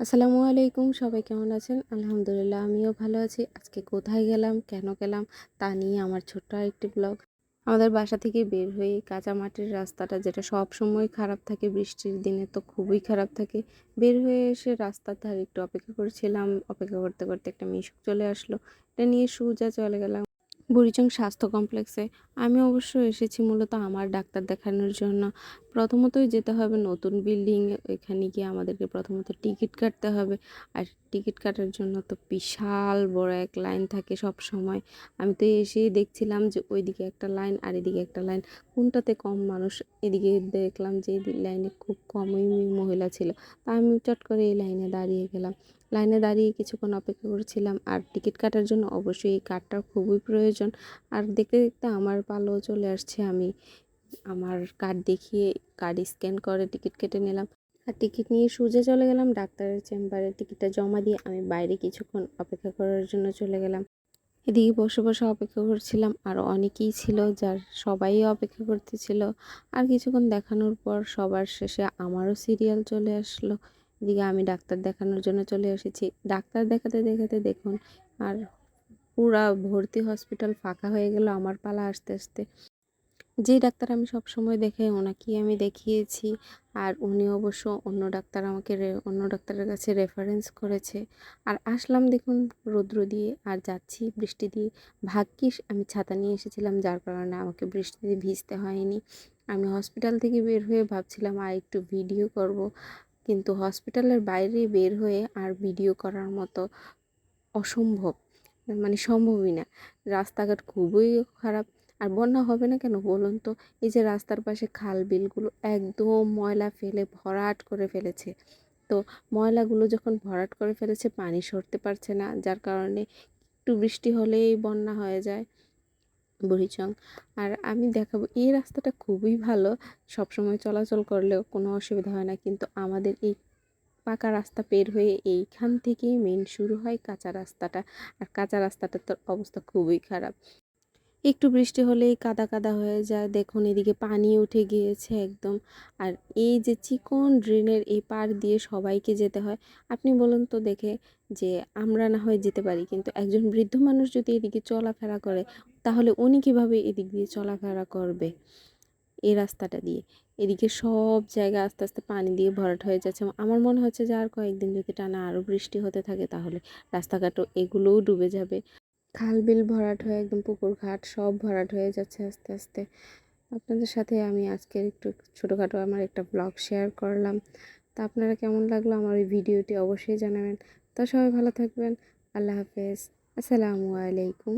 আসসালামু আলাইকুম, সবাই কেমন আছেন? আলহামদুলিল্লাহ, আমিও ভালো আছি। আজকে কোথায় গেলাম, কেন গেলাম, তা নিয়ে আমার ছোট্ট একটি ব্লগ। আমাদের বাসা থেকে বের হয়ে কাঁচা মাটির রাস্তাটা যেটা সব সময় খারাপ থাকে, বৃষ্টির দিনে তো খুবই খারাপ থাকে। বের হয়ে এসে রাস্তার ধারে একটু অপেক্ষা করেছিলাম। অপেক্ষা করতে করতে একটা মিশুক চলে আসলো। এটা নিয়ে সুজা চলে গেলাম। বুড়িচং স্বাস্থ্য কমপ্লেক্সে। আমি অবশ্য এসেছি মূলত আমার ডাক্তার দেখানোর জন্য। প্রথমতই যেতে হবে নতুন বিল্ডিং, এখানে গিয়ে আমাদেরকে প্রথমত টিকিট কাটতে হবে। আর টিকিট কাটার জন্য তো বিশাল বড় এক লাইন থাকে সব সময়। আমি তো এসেই দেখছিলাম যে ওইদিকে একটা লাইন আর এদিকে একটা লাইন। কোনটাতে কম মানুষ? এদিকে দেখলাম যে লাইনে খুব কমই মহিলা ছিল। তা আমি চট করে এই লাইনে দাঁড়িয়ে গেলাম। লাইনে দাঁড়িয়ে কিছুক্ষণ অপেক্ষা করেছিলাম। আর টিকিট কাটার জন্য অবশ্যই এই কার্ডটার খুবই প্রয়োজন। আর দেখতে দেখতে আমার পালো চলে আসছে। আমি আমার কার্ড দেখিয়ে কার্ড স্ক্যান করে টিকিট কেটে নিলাম। আর টিকিট নিয়ে সোজা চলে গেলাম ডাক্তারের চেম্বারে। টিকিটটা জমা দিয়ে আমি বাইরে কিছুক্ষণ অপেক্ষা করার জন্য চলে গেলাম। এদিকে বসে বসে অপেক্ষা করছিলাম। আর অনেকেই ছিল যার সবাই অপেক্ষা করতেছিল। আর কিছুক্ষণ দেখানোর পর সবার শেষে আমারও সিরিয়াল চলে আসলো। এদিকে আমি ডাক্তার দেখানোর জন্য চলে এসেছি। ডাক্তার দেখাতে দেখাতে দেখুন, আর পুরা ভর্তি হসপিটাল ফাঁকা হয়ে গেল আমার পালা আসতে আসতে। যে ডাক্তার আমি সব সময় দেখাই ওনাকেই আমি দেখিয়েছি, আর উনি অবশ্য অন্য ডাক্তার আমাকে অন্য ডাক্তারের কাছে রেফারেন্স করেছে। আর আসলাম দেখুন রৌদ্র দিয়ে, আর যাচ্ছি বৃষ্টি দিয়ে। ভাগ্যিস আমি ছাতা নিয়ে এসেছিলাম, যার কারণে আমাকে বৃষ্টিতে ভিজতে হয়নি। আমি হসপিটাল থেকে বের হয়ে ভাবছিলাম, আর একটু ভিডিও করব। কিন্তু হসপিটালের বাইরে বের হয়ে আর ভিডিও করার মতো অসম্ভব মানে সম্ভবই না। রাস্তাঘাট খুবই খারাপ। আর বন্যা হবে না কেন বলুন তো? এই যে রাস্তার পাশে খাল বিলগুলো একদম ময়লা ফেলে ভরাট করে ফেলেছে। তো ময়লাগুলো যখন ভরাট করে ফেলেছে, পানি সরতে পারছে না। যার কারণে একটু বৃষ্টি হলেই বন্যা হয়ে যায়। বুড়িচং। আর আমি দেখাবো, এই রাস্তাটা খুবই ভালো। সবসময় চলাচল করলেও কোনো অসুবিধা হয় না, কিন্তু আমাদের এই পাকা রাস্তা পের হয়ে এইখান থেকেই মেন শুরু হয় কাঁচা রাস্তাটা। আর কাঁচা রাস্তাটার তো অবস্থা খুবই খারাপ। একটু বৃষ্টি হলেই কাদা কাদা হয়ে যায়। দেখুন, এদিকে পানি উঠে গিয়েছে একদম। আর এই যে চিকন ড্রেনের এই পার দিয়ে সবাইকে যেতে হয়, আপনি বলুন তো দেখে যে আমরা না হয় যেতে পারি, কিন্তু একজন বৃদ্ধ মানুষ যদি এদিকে চলাফেরা করে, তাহলে উনি কীভাবে এদিক দিয়ে চলাফেরা করবে এই রাস্তাটা দিয়ে? এদিকে সব জায়গা আস্তে আস্তে পানি দিয়ে ভরাট হয়ে যাচ্ছে। আমার মনে হচ্ছে যে আর কয়েকদিন যদি টানা আরও বৃষ্টি হতে থাকে, তাহলে রাস্তাঘাটও এগুলোও ডুবে যাবে। খাল বিল ভরাট হয়ে একদম পুকুর ঘাট সব ভরাট হয়ে যাচ্ছে আস্তে আস্তে। আপনাদের সাথে আমি আজকের একটু ছোটোখাটো আমার একটা ব্লগ শেয়ার করলাম। তা আপনারা কেমন লাগল আমার ওই ভিডিওটি অবশ্যই জানাবেন। তা সবাই ভালো থাকবেন। আল্লাহ হাফেজ। আসসালামু আলাইকুম।